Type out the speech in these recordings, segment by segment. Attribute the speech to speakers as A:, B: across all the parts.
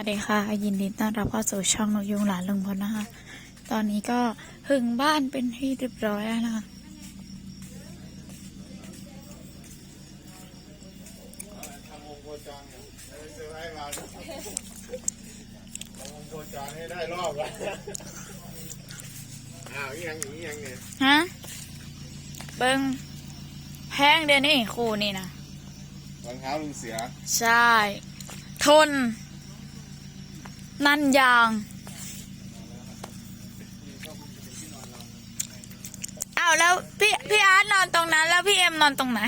A: วัสดีค่ะ ยินดีต้อนรับเข้าสู่ช่องนกยุงหลานลุงพลนะคะ ตอนนี้ก็ถึงบ้านเป็นที่เรียบร้อยแล้วนะคะ
B: ทำวงโคจรเนี่ยให้เซอร์ไพรส์เราทำวงโคจรให้ได้รอบละอ้าวอีหยังอีหยังเนี่ย
A: ฮะเบิงแพงเดี๋ยวนี้ครูนี่นะ
B: รองเท้าลุงเสือ
A: ใช่ ทน นันยาง อ้าวแล้วพี่พี่อาร์ตนอนตรงนั้น แล้วพี่เอ็มนอนตรงไหน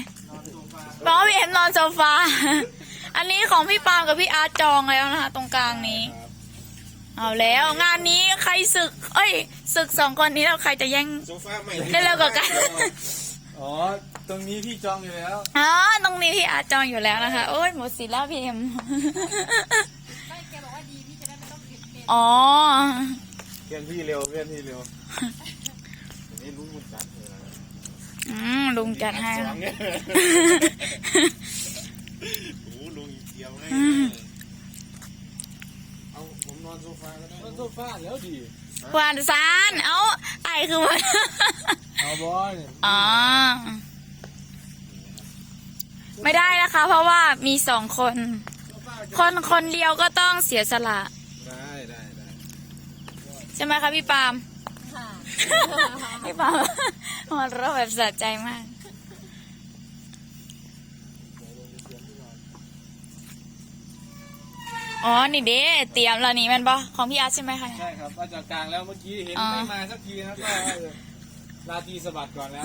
A: บอกว่าพี่เอ็มนอนโซฟา อันนี้ของพี่ปาล์มกับพี่อาร์ตจองแล้วนะคะตรงกลางนี้ เอาแล้วงานนี้ใครศึก เอ้ยศึกสองคนนี้แล้วใครจะแย่ง
B: โซฟาใหม่
A: ได้เร็วกว่ากัน
C: อ๋อ ตรงนี้พี่จองอยู่แล้ว
A: อ๋อตรงนี้พี่อาร์ตจองอยู่แล้วนะคะ โอ้ยหมดสิทธิ์แล้วพี่เอ็ม อ๋อ
B: เพื่อนพี่เร็วเพื่อนพี่เร็วอันนี้ลุงมันจัดเลยนะ
A: อืมลุงจัดให้
B: สอ
A: นะ
B: งเนี่ยโอ้ลุงอีกเดียวให้เอาผมนอนโซฟาก็ได้
C: มันโซฟาแล้วดี
A: หวานซานเอ้าไอคือมัน
C: เอาบอย
A: อ๋อ ไม่ได้นะคะ เพราะว่ามีสองคน คนคนเดียวก็ต้องเสียสละ
B: ได้ได้ได้
A: ใช่ไหมคะพี่ปาล์มพี่ปาล์มหัวเราะแบบสะใจมากอ๋อ นี่เด้เตรียมแล้วนี่แมันบ่ของพี่อาร์ตใช่ไหมคะเนี่ย
C: ใช่ครับมาจากกลางแล้วเมื่อกี้เห็น
A: อ๋อ
C: ไม่มาสักทีนะก็ลาตรีสะบัดก่อนแล้ว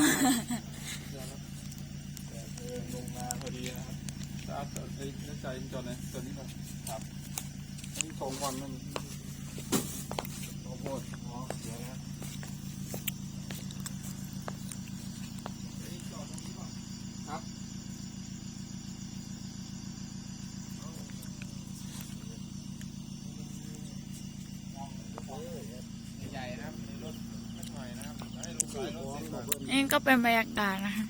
C: เออลงมาพอดีนะครับตาไอ้เนื้อใจมันจอดไหนตัวนี้ก่อนครับนี่ของควันนั่น โอ้โหอ๋อเดี๋ยวนะ
B: ใหญ่นะครับรถสักหน่อยนะครับให้ลุงถอยรถ นี่
A: ก็เป็นบรรยากาศนะคะ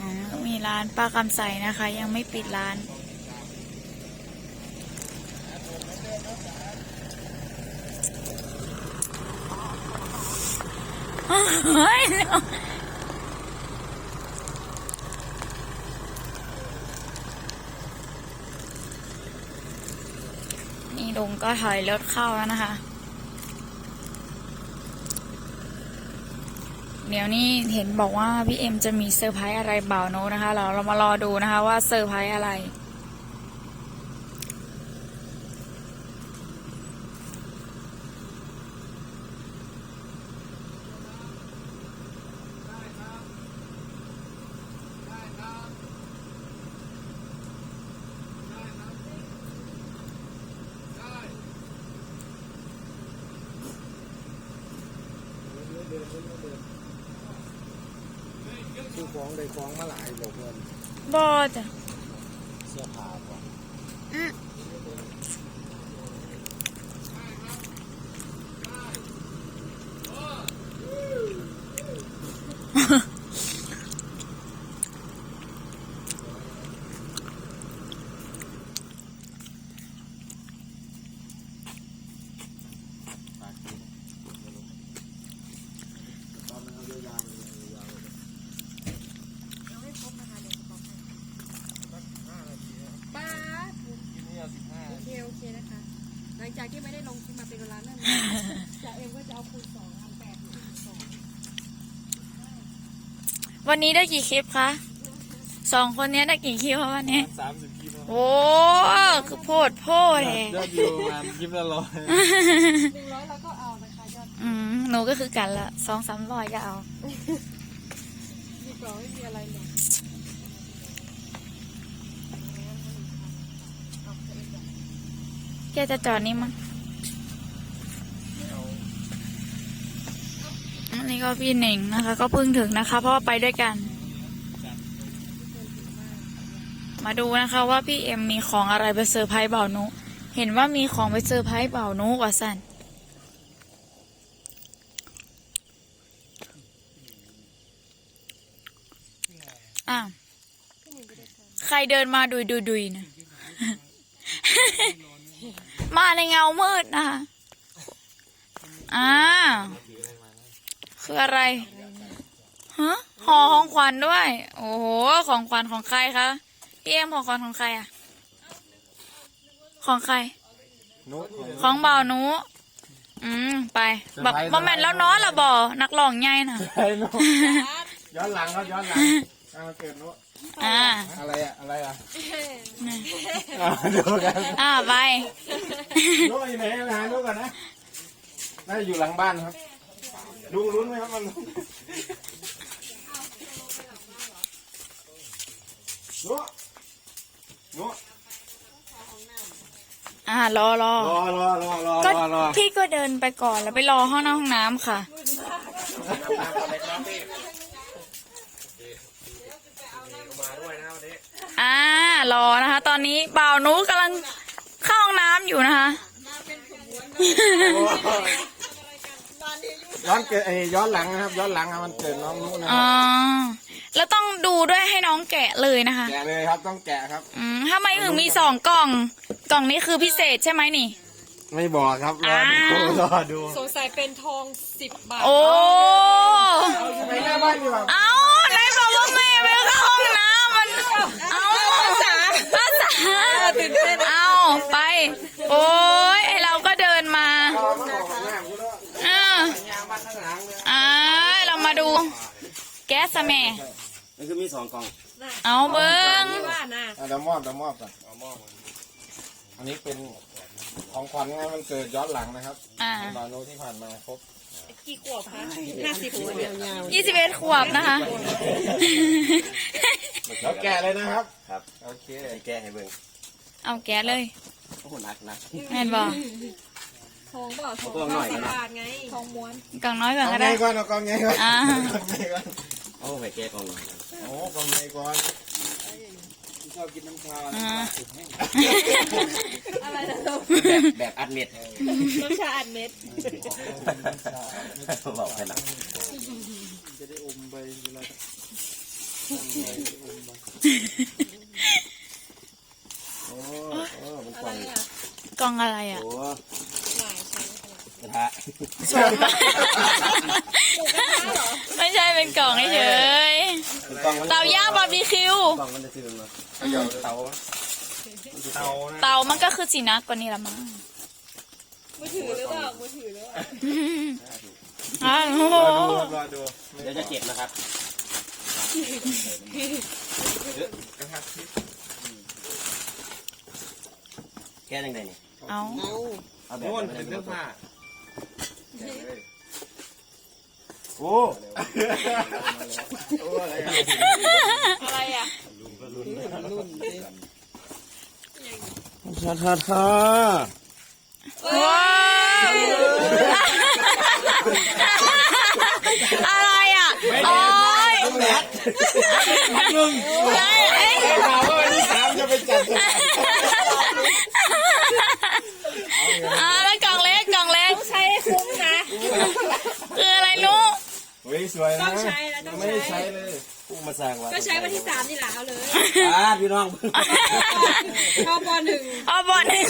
A: อ๋อ มีร้านป้าคำใสนะคะ ยังไม่ปิดร้าน เฮ้ยนี่ลุงก็ถอยรถเข้าแล้วนะคะ ดี๋ยวนี้เห็นบอกว่าพี่เอ็มจะมีเซอร์ไพรส์อะไรเบาโนนะคะ เราเรามารอดูนะคะ ว่าเซอร์ไพรส์อะไร
B: คื อฟ้องได้ฟ้องมาหลายบอกเงิน
A: บอจ้ะ
B: เสื้อผ้าก่อ
C: น เอาสิบห้า
D: โอเคโอเคนะคะ หลังจากที่ไม่ได้ลงคลิปมาเป็นเวลานั่นจะเอ็มก็จะเอาคูณสองทำแปดคูณสอง
A: วันนี้ได้กี่คลิปคะสองคนนี้ได้กี่คลิปคะวันนี้
C: สามสิบกิโล
A: โอ้คือโพดโพดเลย
C: ยอดวิวประมาณยิบละร้อย
D: หนึ่งร้อยเราก็เอานะคะยอด
A: อืมหนูก็คือกันละสองสามร้อยก็เอา
D: ดีกว่าไม่มีอะไรเลย
A: แกจะจอดนี่มั้งอันนี้ก็พี่หนิงนะคะ ก็เพิ่งถึงนะคะ เพราะว่าไปด้วยกัน มาดูนะคะว่าพี่เอ็มมีของอะไรไปเซอร์ไพรส์เบานุ เห็นว่ามีของไปเซอร์ไพรส์เบานุว่าสันอ้าวใครเดินมาดุยดุยดุยนะ มาในเงามืดนะคะอ้าวคืออะไรฮะห่อของขวัญด้วย โอ้โห ของขวัญของใครคะพี่เอ็มของขวัญของใครอะของใคร
B: นุ๊ก
A: ของเบาหนูอืม ไปแบบบอมแมนแล้วเน้อละบ่นักร้องใหญ่น่ะ
B: ไอ้นุ๊กย้อนหลังครับย้อนหลัง เอามาเกิดนุ๊ก
A: อ่า
B: อะไรอะอะไรอะอ่าดูกัน
A: อ่าไป
B: นุ๊กอยู่ไหนไปหานุ๊กก่อนนะน่าจะอยู่หลังบ้านครับลุงลุ้นไหมครับมันลุงนุ๊กนุ๊ก
A: อ่ารอรอ
B: รอรอรอรอ
A: ก็
B: รอรอ
A: พี่ก็เดินไปก่อนแล้วไปรอห้องน้ำห้องน้ำค่ะอ่ารอนะคะ ตอนนี้บ่าวนุกำลังเข้าห้องน้ำอยู่นะคะ
B: ย้อนเกิดไอ้ย้อนหลังนะครับ ย้อนหลังอะมันเกิดน้องนุ๊กนะค
A: อ๋
B: รั
A: อบแล้วต้องดูด้วยให้น้องแกะเลยนะคะ
B: แกะเลยครับต้องแกะครับ
A: อืมทำไมถึงมีสองกล่อง กล่องนี้คือพิเศษใช่ไหมนี่
B: ไม่บอกครับรอดู
A: อ่า
B: รอดู
D: สงสัยเป็นทองสิบบาท
A: โอ้
B: ไปหน้าบ้านดีกว่า
A: เอาไหนบอกว่าแม่ไปเข้าห้องน้ำมัน เอาภาษาภาษา เอาไป โอ้ยไอเราก็เดินมา
B: รอมาบอกหน้าคุณด้วย
A: เออยา
B: งมาข้างหลังเลย
A: อ่าเรามาดู แก๊สอะแม่
C: นี่คือมีสองกล่อง
A: เอาเบิ้ง
D: ว่านะ
B: อะเดี๋ยวมอบเดี๋ยวมอบก่อนเอามอบอันนี้เป็นของขวัญงานมันเกิดย้อนหลังนะครับ
A: อ่า
B: บาโนที่ผ่านมาครบ
D: กี่ขวบคะห้าสิบขวบยาว
A: ยี่สิบเอ็ดขวบนะคะ
B: แล้วแกะเลยนะครับ
C: ครับ
B: โอเค
C: ให้แก้ให้เบิ่ง
A: เอาแก๊สเลย
C: โอ้โหหนักหนัก
A: แม่นบอก
D: ทองเปล่าทอง
C: ตัวหน่อย
D: สิบ
C: นะ
D: บาทไงทองม้วน
A: กล่องน้อยก่อน
B: เอา
A: ก็
B: ไง
A: ได้
B: ก่อนเอากองไงก่อน
A: อ่า
B: กองไงก่อน
C: โอ้ให้แก้กล่องหน่อย
B: โอ้กองไงก่อนชอบกินน้ำชา
A: อ่า
D: อะไรนะลูก
C: แบบแบบอัดเม็ด
D: น้ำชาอัดเม็ด
C: บอกไปนะ
B: จะได้อมไปเวลา
C: โอ้โอ้มันกล่อง
A: กล่องอะไรอะ
C: โอ้
D: หลายใช่
C: กระทะ
A: สวมไม่ใช่เป็นกล่องเฉย
C: กล่องมัน
A: ๆเตาย่างบาร์บีคิว
C: กล่องมันจะซื้อมา
B: เดี๋ยวเตาเตานะ
A: เตามันก็คือสีนักกว่านี้ละมั้ง
D: มือถือหรือเปล่ามือถือหรือเปล่า
A: อ้าวโอ้โห
B: รอดูครับรอดู
C: เดี๋ยวจะเจ็บนะครับ
B: กระทะทิพย์
C: แก้ยังไงเนี่ย
A: เอา
C: เอาแบบ
B: โน่น
C: ไม่ได้
B: เป็นเสื้อผ้า
C: โอ้
B: โอ้อะไรอะ
D: อะไรอะ
C: ท่าท่าท่า
A: ว้าวอะไรอะโอ้ ยใช่เอ้ย
B: ถามว่าวันที่สามจะไปจัด
A: อ่าแล้วกล่องเล็กกล่องเล็ก
D: ใช้ให้คุ้มนะ
A: คืออะไรนุ๊ก
B: เฮ้ยสวยนะ
D: ต้องใช้นะต้อง
B: ไม่ได้
D: ใช้
B: ใช้เลย
C: ผู้มาสร้างว่า
D: ก็ใช้วันที่สามนี่แหละเอาเลย
C: อ่าพี่น้อง
D: เข้าปหนึ่ง
A: เอาบอลหนึ่ง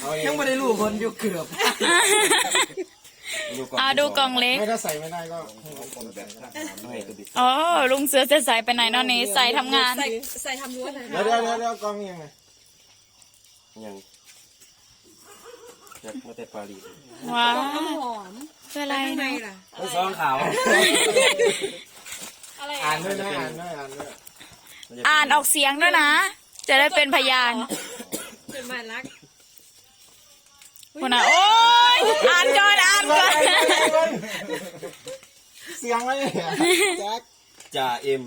B: เอาเอ
C: ยัง
B: ง
C: ไม่ได้รู้คนอยู่เกือบ
A: อ่าดูกล่องเล็ก
B: ไม่ถ้าใส่ไม่ได้ก็ให้ผมกดแบบ
C: ให้ตัวบิด
A: อ๋อลุงเสือจะใส่ไปไหนเนอนนี้ใส่ทำงาน
D: ใส่ใส่ทำล้วนนะ
B: เดี๋ยวเดี๋ยวเดี๋ยวเดี๋ยวกล้องยังไง
C: ยังจากมาแต่ปารีส
A: ว้าว
D: น้ำหอม
A: คืออะไร
D: ข้างใน
A: นะ
D: ล่ะ
C: ต้องซองขาว
D: อะไร
B: อ่านด้วยนะอ่านด้วยอ่านด้วย
A: อ่านออกเสียงด้วยนะ จะได้เป็นพยาน
D: เป็นหมายรัก
A: คุณอะโอ๊ยอ่านก่อนอ่านก่อน
B: เสียงอะไรเนี่ยแจ็ค
C: จ่าเอ็ม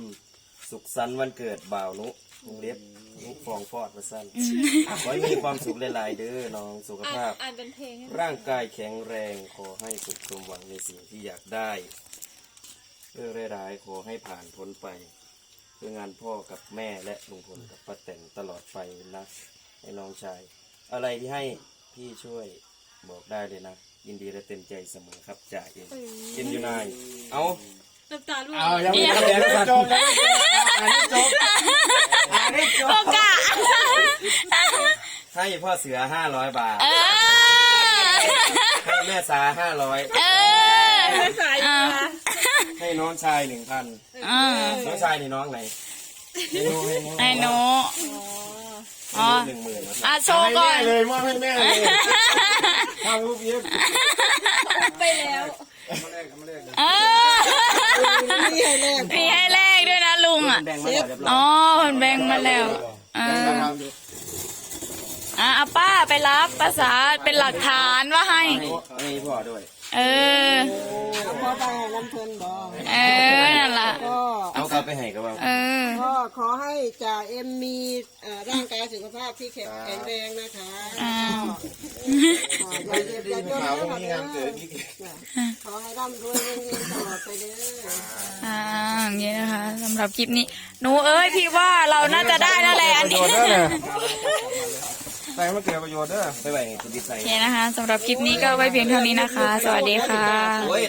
C: สุขสันต์วันเกิดบ่าวนุวงเล็บนุฟองฟอดมาสั้นขอให้มีความสุขหลายๆเด้อน้องสุข
D: อ่าน
C: ภาพ
D: อ่านเป็นเพลงให้
C: ร่างกายแข็งแรงขอให้สุขสมหวังในสิ่งที่อยากได้เรื่องร้ายๆขอให้ผ่านพ้นไป เพื่องานพ่อกับแม่และลุงพลกับป้าแตนตลอดไปนะให้น้องชาย อะไรที่ให้พี่ช่วยบอกได้เลยนะ ยินดีและเต็มใจเสมอครับจ่าเองกินอยู่นายเอา
D: น้ำตาล่วง
B: เอายังไม่จบยังไม่จบยังไม่จบอ่านให้จบ
A: โอกา
C: ให้พ่อเสือห้าร้อยบาท
A: เออ
C: ให้แม่สาห้าร้อย
A: เออ
D: สาย
A: อ่า
C: ให้น้องชายหนึ่งพัน
A: อ่า
C: น้องชายนี่น้องไหนให้น้องให้น้อง
A: ไอ้หนู
C: ให้น้องหนึ่งหมื่นนะ
A: อะโช
B: เอา
A: ว์
B: ให้
A: ก่อ
B: แม่
A: น
B: เลยมอบให้แม่เลยทำรูปยิ้ม
D: ไปแล้ว
E: มาแรกมาแรกเลย
A: เออมีให้แลกด้วยนะลุงอะ
C: แบ่งมาแล้วเรียบร้
A: อ๋
C: อ
A: อยมันแบ่งมาแล้วเอออะเอาป้าไปรับภาษาเป็นหลักฐานว่าให้
C: ให้ให้พ่อด้วย
A: เออ
F: พอไปน้ำเพลินบอก
A: เออนั่นล่ะ
F: ก็
C: เอากลับไปให้กับว่า
A: เออ
F: ก็ขอให้จ่าเอ็มมีเอ่อร่างกายสุขภาพที่แข็งแข็งแรงนะคะ
A: อ่า
F: ก็อย่าเจ็บอย่าจน
B: ข่าว
F: นะ
B: พรุ่ง
F: คะ
B: นี้งานเกิดนี่
F: ขอให้ร่ำรวยเงินๆตลอดไปเด้อ
A: อ่าอย่างนี้นะคะสำหรับคลิปนี้หนูเอ้ยพี่ว่าเราน่าจะได้แล้วแหละอันนี้
E: ใส่มาเกิดประโยชน์เด้อ
C: ไปไหวคุณดิสัย
A: โอเคนะคะสำหรับคลิปนี้ก็ไว้เพียงเท่านี้นะคะ สวัสดีค่ะ
C: โอ้ย